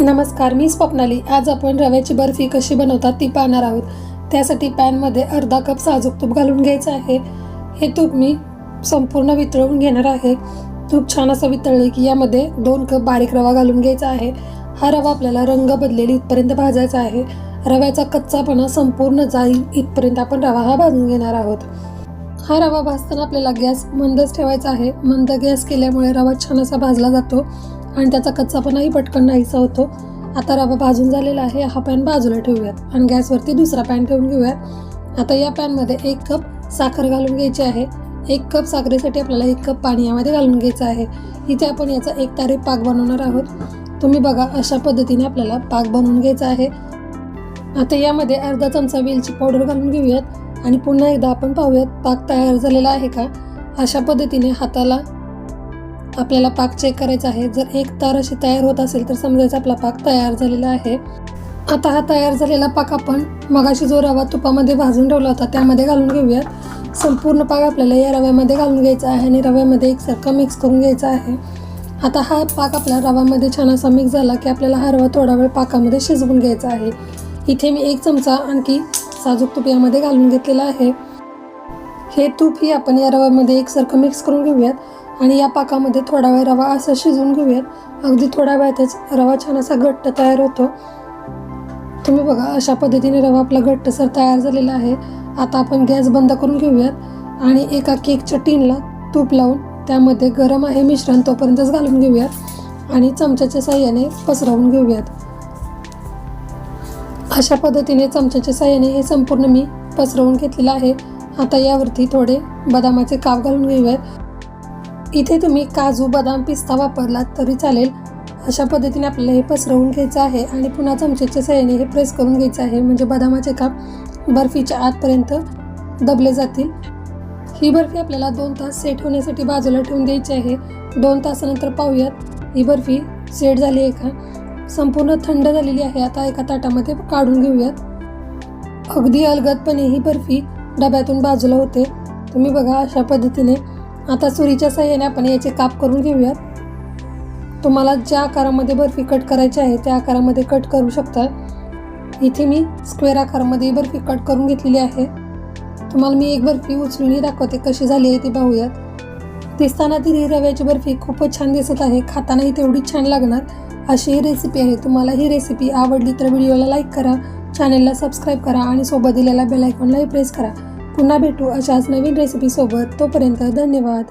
नमस्कार मी स्वप्नाली. आज आपण रव्याची बर्फी कशी बनवतात ती पाहणार आहोत. त्यासाठी पॅनमध्ये अर्धा कप साजूक तूप घालून घ्यायचं आहे. हे तूप मी संपूर्ण वितळवून घेणार आहे. तूप छान असं वितळले की यामध्ये दोन कप बारीक रवा घालून घ्यायचा आहे. हा रवा आपल्याला रंग बदलेली इथपर्यंत भाजायचा आहे. रव्याचा कच्चापणा संपूर्ण जाईल इथपर्यंत आपण रवा हा भाजून घेणार आहोत. हा रवा भाजताना आपल्याला गॅस मंदच ठेवायचा आहे. मंद गॅस केल्यामुळे रवा छान असा भाजला जातो. आणि त्याचा कच्चापणाही पटकन नाहीसा होतो. आता रवा भाजून झालेला आहे हा पॅन बाजूला ठेवूयात आणि गॅसवरती दुसरा पॅन ठेवून घेऊयात आता या पॅनमध्ये एक कप साखर घालून घ्यायची आहे. एक कप साखरेसाठी आपल्याला एक कप पाणी यामध्ये घालून घ्यायचं आहे. इथे आपण याचा एक तारी पाक बनवणार आहोत. तुम्ही बघा अशा पद्धतीने आपल्याला पाक बनवून घ्यायचा आहे. आता यामध्ये अर्धा चमचा वेलची पावडर घालून घेऊयात आणि पुन्हा एकदा आपण पाहूयात पाक तयार झालेला आहे का? अशा पद्धतीने हाताला आपल्याला पाक चेक करायचा आहे. जर एक तार अशी तयार होत असेल तर समजायचं आपला पाक तयार झालेला आहे. आता हा तयार झालेला पाक आपण मगाशी जो रवा तुपामध्ये भाजून ठेवला होता त्यामध्ये घालून घेऊयात. संपूर्ण पाक आपल्याला या रव्यामध्ये घालून घ्यायचा आहे आणि रव्यामध्ये एकसारखा मिक्स करून घ्यायचा आहे. आता हा पाक आपल्या रव्यामध्ये छान असा मिक्स झाला की आपल्याला हा रवा थोडा वेळ पाकामध्ये शिजवून घ्यायचा आहे. इथे मी एक चमचा आणखी साजूक तूप यामध्ये घालून घेतलेला आहे. हे तूप ही आपण या रव्यामध्ये एकसारखं मिक्स करून घेऊयात. आणि या पाकामध्ये थोडा वेळ रवा असा शिजवून घेऊयात. अगदी थोड्या वेळातच रवा छान असा घट्ट तयार होतो. तुम्ही बघा अशा पद्धतीने रवा आपला घट्टसर तयार झालेला आहे. आता आपण गॅस बंद करून घेऊयात. आणि एका केकच्या टीनला तूप लावून त्यामध्ये गरम आहे मिश्रण तोपर्यंतच घालून घेऊयात. आणि चमच्याच्या साह्याने पसरवून घेऊयात. अशा पद्धतीने चमच्याच्या साह्याने हे संपूर्ण मी पसरवून घेतलेलं आहे. आता यावरती थोडे बदामाचे काप घालून घेऊयात. इथे तुम्ही काजू बदाम पिस्ता वापरलात तरी चालेल. अशा पद्धतीने आपल्याला हे पसरवून घ्यायचं आहे आणि पुन्हा चमच्याच्या सहाय्याने हे प्रेस करून घ्यायचं आहे. म्हणजे बदामाचे काप बर्फीच्या आतपर्यंत दबले जातील. ही बर्फी आपल्याला दोन तास सेट होण्यासाठी बाजूला ठेवून द्यायची आहे. दोन तासानंतर पाहूयात. ही बर्फी सेट झाली आहे का? संपूर्ण थंड झालेली आहे. आता एका ताटामध्ये काढून घेऊयात. अगदी अलगदपणे ही बर्फी डब्यातून बाजूला होते. तुम्ही बघा अशा पद्धतीने आता सुरीच्या सहाय्याने आपण याचे काप करून घेऊयात. तुम्हाला ज्या आकारामध्ये बर्फी कट करायची आहे त्या आकारामध्ये कट करू शकता. इथे मी स्क्वेअर आकारामध्ये बर्फी कट करून घेतलेली आहे. तुम्हाला मी एक बर्फी उचलूनही दाखवते कशी झाली आहे ती पाहूयात. दिसताना ती ही रव्याची बर्फी खूपच छान दिसत आहे खातानाही तेवढीच छान लागणार. अशी ही रेसिपी आहे. तुम्हाला ही रेसिपी आवडली तर व्हिडिओला लाईक करा. चॅनेलला सबस्क्राईब करा आणि सोबत दिलेल्या बेल आयकॉनलाही प्रेस करा. पुन्हा भेटू अशाच नवीन रेसिपीसोबत तोपर्यंत धन्यवाद.